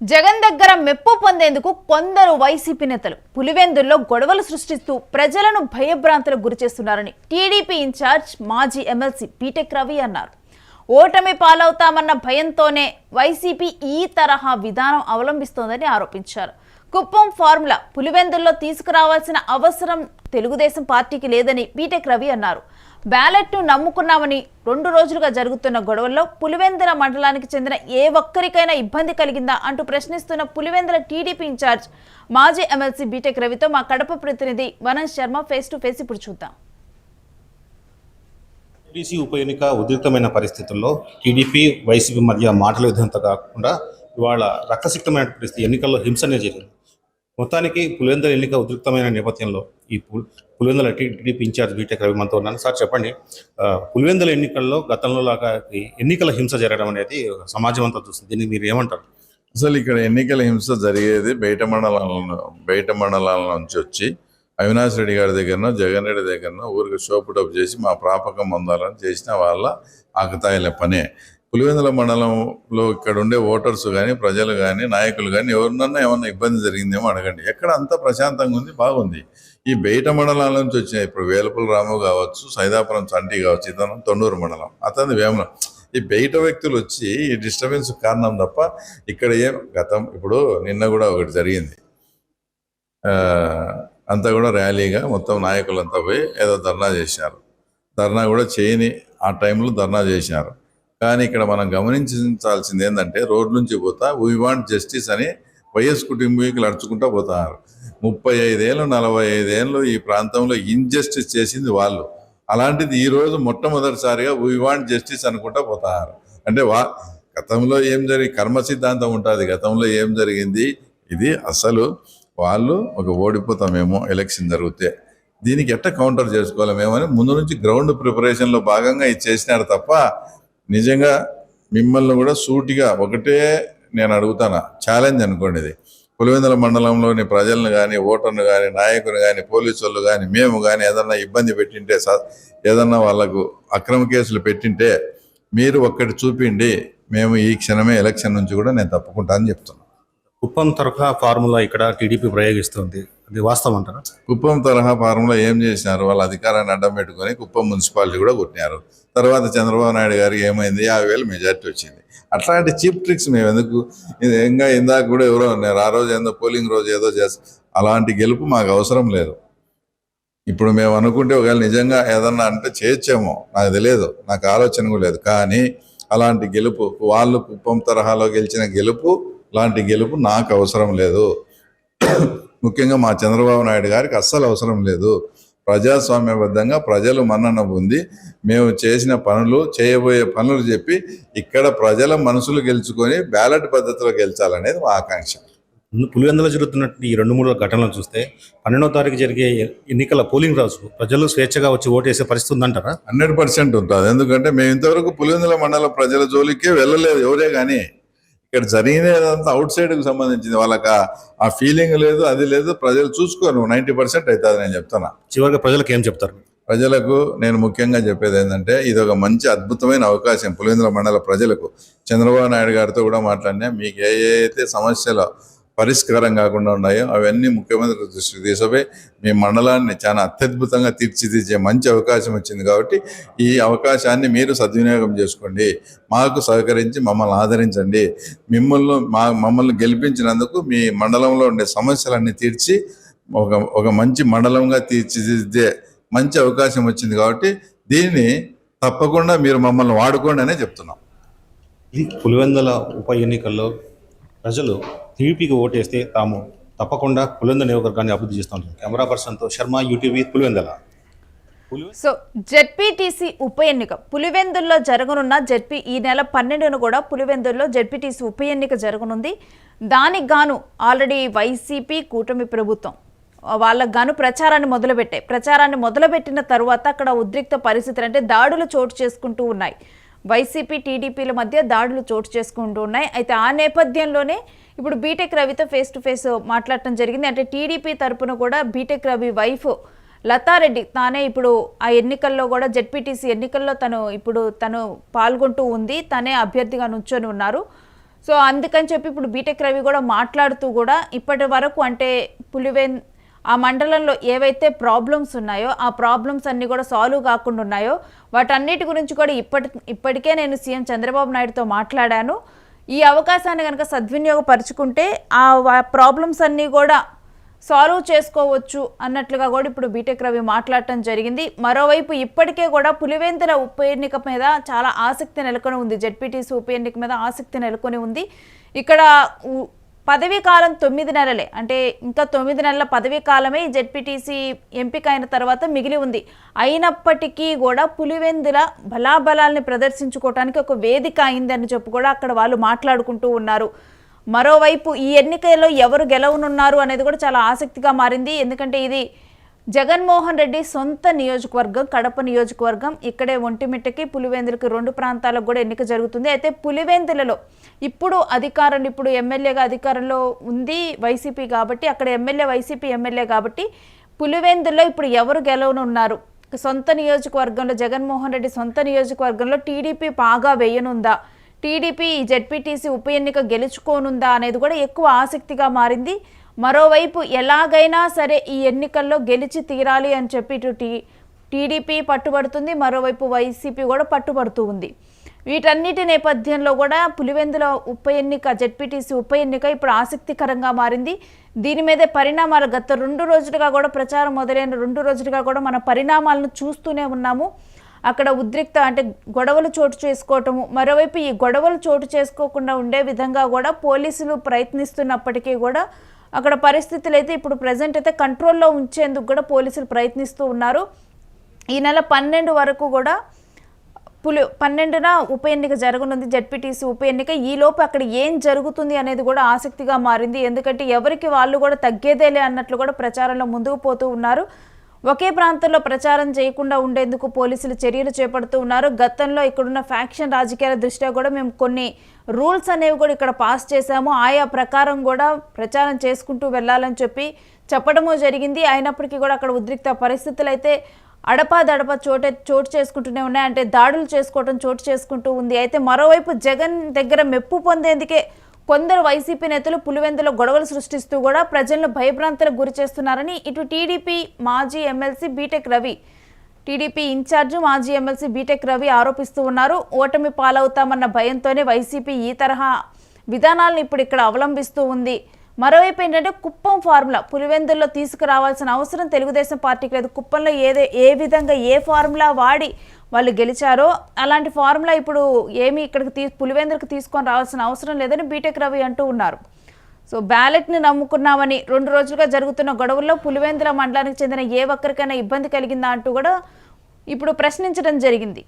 జగన్ దగ్గర మెప్పు పొందేందుకు కొందరు వైసీపీ నేతలు పులివెందుల్లో గొడవలు సృష్టిస్తూ ప్రజలను భయభ్రాంతులకు గురిచేస్తున్నారని టీడీపీ ఇన్ఛార్జ్ మాజీ ఎమ్మెల్సీ పీటెక్ రవి అన్నారు. ఓటమి పాలవుతామన్న భయంతోనే వైసీపీ ఈ తరహా విధానం అవలంబిస్తోందని ఆరోపించారు. కుప్పం ఫార్ములా పులివెందుల్లో తీసుకురావాల్సిన అవసరం తెలుగుదేశం పార్టీకి లేదని పీటెక్ రవి అన్నారు. బ్యాలెట్ను నమ్ముకున్నామని రెండు రోజులుగా జరుగుతున్న గొడవల్లో పులివెందుల మండలానికి చెందిన ఏ ఒక్కరికైనా ఇబ్బంది కలిగిందా అంటూ ప్రశ్నిస్తున్న పులివెందుల టీడీపీ ఇన్ఛార్జ్ మాజీ ఎమ్మెల్సీ బీటెక్ రవితో మా కడప ప్రతినిధి వనన్ శర్మ ఫేస్ టు ఫేస్ ఇప్పుడు చూద్దాం. టీడీసీ ఉప ఎన్నిక ఉద్రిక్తమైన పరిస్థితుల్లో టీడీపీ వైసీపీ మధ్య మాటల యుద్ధంతో కాకుండా ఇవాళ రక్తసిక్తమైన పరిస్థితి ఎన్నికల్లో హింసనే జరిగింది మొత్తానికి పులివెందుల ఎన్నిక ఉద్రిక్తమైన నేపథ్యంలో ఈ pull Pulivendula TDP in charge BTech Ravi మనతో ఉన్నాను సార్ చెప్పండి పులివెందుల ఎన్నికల్లో గతంలో లాగా ఈ ఎన్నికల హింస జరగడం అనేది సమాజం అంతా చూస్తుంది. దీన్ని మీరు ఏమంటారు? అసలు ఇక్కడ ఎన్నికల హింస జరిగేది బయట మండలాల బయట మండలాల నుంచి వచ్చి అవినాష్ రెడ్డి గారి దగ్గరనో జగన్ రెడ్డి దగ్గరనో ఊరికి షోపుటప్ చేసి మా ప్రాపకం పొందాలని చేసిన వాళ్ళ ఆకతాయిల పనే. పులివెందుల మండలంలో ఇక్కడ ఉండే ఓటర్స్ కానీ ప్రజలు కానీ నాయకులు కానీ ఎవరినన్నా ఏమన్నా ఇబ్బంది జరిగిందేమో అడగండి. ఎక్కడ అంతా ప్రశాంతంగా ఉంది? బాగుంది. ఈ బయట మండలాల నుంచి వచ్చిన ఇప్పుడు వేలుపుల రాము కావచ్చు సైదాపురం చంటి కావచ్చు ఇతను తొండూరు మండలం. అతని వేమన ఈ బయట వ్యక్తులు వచ్చి ఈ డిస్టర్బెన్స్ కారణం తప్ప ఇక్కడ ఏం గతం? ఇప్పుడు నిన్న కూడా ఒకటి జరిగింది. అంతా కూడా ర్యాలీగా మొత్తం నాయకులంతా పోయి ఏదో ధర్నా చేశారు. ధర్నా కూడా చేయని ఆ టైంలో ధర్నా చేశారు. కానీ ఇక్కడ మనం గమనించాల్సింది ఏంటంటే రోడ్ నుంచి పోతా వీ వాంట్ జస్టిస్ అని వైఎస్ కుటుంబీకులు అడుచుకుంటా పోతున్నారు ముప్పై ఐదేళ్ళు నలభై ఐదేళ్ళు ఈ ప్రాంతంలో ఇన్జస్టిస్ చేసింది వాళ్ళు. అలాంటిది ఈ రోజు మొట్టమొదటిసారిగా వీ వాంట్ జస్టిస్ అనుకుంటా పోతున్నారు అంటే వా గతంలో ఏం జరిగి కర్మ సిద్ధాంతం ఉంటుంది. గతంలో ఏం జరిగింది? ఇది అసలు వాళ్ళు ఒక ఓడిపోతామేమో ఎలక్షన్ జరిగితే. దీనికి ఎట్ట కౌంటర్ చేసుకోలేమేమో అని ముందు నుంచి గ్రౌండ్ ప్రిపరేషన్లో భాగంగా ఇది చేసినారు తప్ప నిజంగా మిమ్మల్ని కూడా సూటిగా ఒకటే నేను అడుగుతాను? ఛాలెంజ్ అనుకోండి ఇది. పులివెందుల మండలంలోని ప్రజలను కానీ ఓటర్ను కానీ నాయకులు కానీ పోలీసులు కానీ మేము కానీ ఏదన్నా ఇబ్బంది పెట్టింటే ఏదన్నా వాళ్ళకు అక్రమ కేసులు పెట్టింటే మీరు ఒక్కటి చూపిండి మేము ఈ క్షణమే ఎలక్షన్ నుంచి కూడా నేను తప్పుకుంటా అని చెప్తున్నాను కుప్పం తరఫా ఫార్ములా ఇక్కడ టీడీపీ ప్రయోగిస్తుంది. అది వాస్తవం అంటారా? కుప్పం తరహా ఫారంలో ఏం చేసినారు? వాళ్ళ అధికారాన్ని అడ్డం పెట్టుకొని కుప్పం మున్సిపాలిటీ కూడా కొట్టినారు. తర్వాత చంద్రబాబు నాయుడు గారికి ఏమైంది? యాభై వేలు మెజార్టీ వచ్చింది. అట్లాంటి చీప్ ట్రిక్స్ మేము ఎందుకు? ఇంకా ఇందాక కూడా ఎవరో ఉన్నారు ఆ రోజు ఏదో పోలింగ్ రోజు ఏదో చేస్తా అలాంటి గెలుపు మాకు అవసరం లేదు. ఇప్పుడు మేము అనుకుంటే ఒకవేళ నిజంగా ఏదన్నా అంటే చేయొచ్చేమో. నాకు తెలియదు. నాకు ఆలోచన కూడా లేదు. కానీ అలాంటి గెలుపు వాళ్ళు కుప్పం తరహాలో గెలిచిన గెలుపు లాంటి గెలుపు నాకు అవసరం లేదు. ముఖ్యంగా మా చంద్రబాబు నాయుడు గారికి అస్సలు అవసరం లేదు. ప్రజాస్వామ్యబద్ధంగా ప్రజలు మన్నన పొంది మేము చేసిన పనులు చేయబోయే పనులు చెప్పి ఇక్కడ ప్రజల మనసులు గెలుచుకొని బ్యాలెట్ పద్ధతిలో గెలిచాలనేది మా ఆకాంక్ష. పులివెందులో జరుగుతున్నట్టు ఈ రెండు మూడు ఘటనలు చూస్తే పన్నెండవ తారీఖు జరిగే ఎన్నికల పోలింగ్ రోజు ప్రజలు స్వేచ్ఛగా వచ్చి ఓటేసే పరిస్థితి ఉందంటారా? హండ్రెడ్ పర్సెంట్ ఉంటుంది. ఎందుకంటే మేము ఇంతవరకు పులివెందుల మండల ప్రజల జోలికే వెళ్ళలేదు ఎవరే కానీ. ఇక్కడ జరిగినదంతా అవుట్ సైడ్కి సంబంధించింది. వాళ్ళకి ఆ- ఫీలింగ్ లేదు అది లేదు ప్రజలు చూసుకోరు. నైంటీ పర్సెంట్ అవుతుంది నేను చెప్తాను చివరిగా ప్రజలకు ఏం చెప్తారు? ప్రజలకు నేను ముఖ్యంగా చెప్పేది ఏంటంటే ఇది ఒక మంచి అద్భుతమైన అవకాశం పులివెందుల మండల ప్రజలకు. చంద్రబాబు నాయుడు గారితో కూడా మాట్లాడినా మీకు ఏ ఏ అయితే సమస్యలు పరిష్కారం కాకుండా ఉన్నాయో అవన్నీ ముఖ్యమంత్రి దృష్టికి తీసుకుపోయి మీ మండలాన్ని చాలా అత్యద్భుతంగా తీర్చిదిద్దే మంచి అవకాశం వచ్చింది కాబట్టి ఈ అవకాశాన్ని మీరు సద్వినియోగం చేసుకోండి. మాకు సహకరించి మమ్మల్ని ఆదరించండి. మిమ్మల్ని మా మమ్మల్ని గెలిపించినందుకు మీ మండలంలో ఉండే సమస్యలన్నీ తీర్చి ఒక ఒక మంచి మండలంగా తీర్చిదిద్దే మంచి అవకాశం వచ్చింది కాబట్టి దీన్ని తప్పకుండా మీరు మమ్మల్ని వాడుకోండి అనే చెప్తున్నాం. ఇది పులివెందుల ఉప ఎన్నికల్లో ప్రజలు టీడీపీకి ఓటేస్తే తాము తప్పకుండా పులివెందుల నియోజకవర్గాన్ని అభివృద్ధి చేస్తూ ఉంటాం కెమెరా పర్సన్తో Sharma UTV Pulivendula. So ZPTC ఉప ఎన్నిక పులివెందుల్లో జరగనున్న జెడ్పీ ఈ నెల పన్నెండున కూడా పులివెందుల్లో జెడ్పీటీసీ ఉప ఎన్నిక జరగనుంది. దానికి గాను ఆల్రెడీ వైసీపీ కూటమి ప్రభుత్వం వాళ్ళకు గాను ప్రచారాన్ని మొదలుపెట్టాయి ప్రచారాన్ని మొదలుపెట్టిన తరువాత అక్కడ ఉద్రిక్త పరిస్థితులు అంటే దాడులు చోటు చేసుకుంటూ ఉన్నాయి. వైసీపీ టీడీపీల మధ్య దాడులు చోటు చేసుకుంటూ ఉన్నాయి. అయితే ఆ నేపథ్యంలోనే ఇప్పుడు బీటెక్ రవితో ఫేస్ టు ఫేస్ మాట్లాడటం జరిగింది. అంటే టీడీపీ తరపున కూడా బీటెక్ రవి వైఫ్ లతారెడ్డి తానే ఇప్పుడు ఆ ఎన్నికల్లో కూడా జెడ్పీటీసీ ఎన్నికల్లో తను ఇప్పుడు తను పాల్గొంటూ ఉంది. తనే అభ్యర్థిగా నుంచొని ఉన్నారు. సో అందుకని చెప్పి ఇప్పుడు బీటెక్ రవి కూడా మాట్లాడుతూ కూడా ఇప్పటి వరకు అంటే పులివెన్ ఆ మండలంలో ఏవైతే ప్రాబ్లమ్స్ ఉన్నాయో ఆ ప్రాబ్లమ్స్ అన్నీ కూడా సాల్వ్ కాకుండా ఉన్నాయో వాటన్నిటి గురించి కూడా ఇప్పటి ఇప్పటికే నేను సీఎం చంద్రబాబు నాయుడుతో మాట్లాడాను. ఈ అవకాశాన్ని కనుక సద్వినియోగపరుచుకుంటే ఆ ప్రాబ్లమ్స్ అన్నీ కూడా సాల్వ్ చేసుకోవచ్చు అన్నట్లుగా కూడా ఇప్పుడు బీటెక్ రవి మాట్లాడటం జరిగింది. మరోవైపు ఇప్పటికే కూడా పులివెందుల ఉప ఎన్నిక మీద చాలా ఆసక్తి నెలకొని ఉంది. జెడ్పీటీసీ ఉప ఎన్నిక మీద ఆసక్తి నెలకొని ఉంది. ఇక్కడ ఉ- పదవీ కాలం తొమ్మిది నెలలే. అంటే ఇంకా తొమ్మిది నెలల పదవీ కాలమే జెడ్పీటీసీ ఎంపిక అయిన తర్వాత మిగిలి ఉంది. అయినప్పటికీ కూడా పులివెందుల బలాబలాల్ని ప్రదర్శించుకోవడానికి ఒక వేదిక అయిందని చెప్పి కూడా అక్కడ వాళ్ళు మాట్లాడుకుంటూ ఉన్నారు. మరోవైపు ఈ ఎన్నికల్లో ఎవరు గెలవనున్నారు అనేది కూడా చాలా ఆసక్తిగా మారింది. ఎందుకంటే ఇది జగన్మోహన్ రెడ్డి సొంత నియోజకవర్గం కడప నియోజకవర్గం. ఇక్కడే ఒంటిమిట్టకి పులివెందులకి రెండు ప్రాంతాలకు కూడా ఎన్నిక జరుగుతుంది. అయితే పులివెందులలో ఇప్పుడు అధికారంలో ఇప్పుడు ఎమ్మెల్యేగా అధికారంలో ఉంది వైసీపీ కాబట్టి అక్కడ ఎమ్మెల్యే వైసీపీ ఎమ్మెల్యే కాబట్టి పులివెందుల్లో ఇప్పుడు ఎవరు గెలవనున్నారు సొంత నియోజకవర్గంలో జగన్మోహన్ రెడ్డి సొంత నియోజకవర్గంలో టీడీపీ బాగా వేయనుందా? టీడీపీ ఈ జెడ్పీటీసీ ఉప ఎన్నిక గెలుచుకోనుందా అనేది కూడా ఎక్కువ ఆసక్తిగా మారింది. మరోవైపు ఎలాగైనా సరే ఈ ఎన్నికల్లో గెలిచి తీరాలి అని చెప్పి ఇటు టీ టీడీపీ పట్టుబడుతుంది మరోవైపు వైసీపీ కూడా పట్టుబడుతూ ఉంది. వీటన్నిటి నేపథ్యంలో కూడా పులివెందుల ఉప ఎన్నిక జెడ్పీటీసీ ఉప ఎన్నిక ఇప్పుడు ఆసక్తికరంగా మారింది. దీని మీదే పరిణామాలు గత రెండు రోజులుగా కూడా ప్రచారం మొదలైన రెండు రోజులుగా కూడా మన పరిణామాలను చూస్తూనే ఉన్నాము. అక్కడ ఉద్రిక్త అంటే గొడవలు చోటు చేసుకోవటము మరోవైపు ఈ గొడవలు చోటు చేసుకోకుండా ఉండే విధంగా కూడా పోలీసులు ప్రయత్నిస్తున్నప్పటికీ కూడా అక్కడ పరిస్థితులు అయితే ఇప్పుడు ప్రజెంట్ అయితే కంట్రోల్లో ఉంచేందుకు కూడా పోలీసులు ప్రయత్నిస్తూ ఉన్నారు. ఈ నెల పన్నెండు వరకు కూడా పులి పన్నెండున ఉప ఎన్నిక జరగనుంది. జడ్పీటీసీ ఉప ఎన్నిక. ఈలోపు అక్కడ ఏం జరుగుతుంది అనేది కూడా ఆసక్తిగా మారింది. ఎందుకంటే ఎవరికి వాళ్ళు కూడా తగ్గేదేలే అన్నట్లు కూడా ప్రచారంలో ముందుకు పోతూ ఉన్నారు. ఒకే ప్రాంతంలో ప్రచారం చేయకుండా ఉండేందుకు పోలీసులు చర్యలు చేపడుతూ ఉన్నారు. గతంలో ఇక్కడున్న ఫ్యాక్షన్ రాజకీయాల దృష్ట్యా కూడా మేము కొన్ని రూల్స్ అనేవి కూడా ఇక్కడ పాస్ చేశాము. ఆయా ప్రకారం కూడా ప్రచారం చేసుకుంటూ వెళ్ళాలని చెప్పి చెప్పడము జరిగింది. అయినప్పటికీ కూడా అక్కడ ఉద్రిక్త పరిస్థితులు అయితే అడపా దడప చోట చోటు చేసుకుంటూనే ఉన్నాయి. అంటే దాడులు చేసుకోవడం చోటు చేసుకుంటూ ఉంది. అయితే మరోవైపు జగన్ దగ్గర మెప్పు పొందేందుకే కొందరు వైసీపీ నేతలు పులివెందులో గొడవలు సృష్టిస్తూ కూడా ప్రజలను భయభ్రాంతులకు గురి చేస్తున్నారని ఇటు టీడీపీ మాజీ MLC BTech Ravi TDP in charge మాజీ ఎమ్మెల్సీ బీటెక్ రవి ఆరోపిస్తూ ఉన్నారు. ఓటమి పాలవుతామన్న భయంతోనే వైసీపీ ఈ తరహా విధానాలను ఇప్పుడు ఇక్కడ అవలంబిస్తూ ఉంది. మరోవైపు ఏంటంటే కుప్పం ఫార్ములా పులివెందుల్లో తీసుకురావాల్సిన అవసరం తెలుగుదేశం పార్టీకి లేదు. కుప్పంలో ఏదే ఏ విధంగా ఏ ఫార్ములా వాడి వాళ్ళు గెలిచారో అలాంటి ఫార్ములా ఇప్పుడు ఏమి ఇక్కడికి తీ పులివెందులకు తీసుకొని రావాల్సిన అవసరం లేదని బీటెక్ రవి అంటూ ఉన్నారు. సో బ్యాలెట్ని నమ్ముకున్నామని రెండు రోజులుగా జరుగుతున్న గొడవల్లో పులివెందుల మండలానికి చెందిన ఏ ఒక్కరికైనా ఇబ్బంది కలిగిందా అంటూ కూడా ఇప్పుడు ప్రశ్నించడం జరిగింది.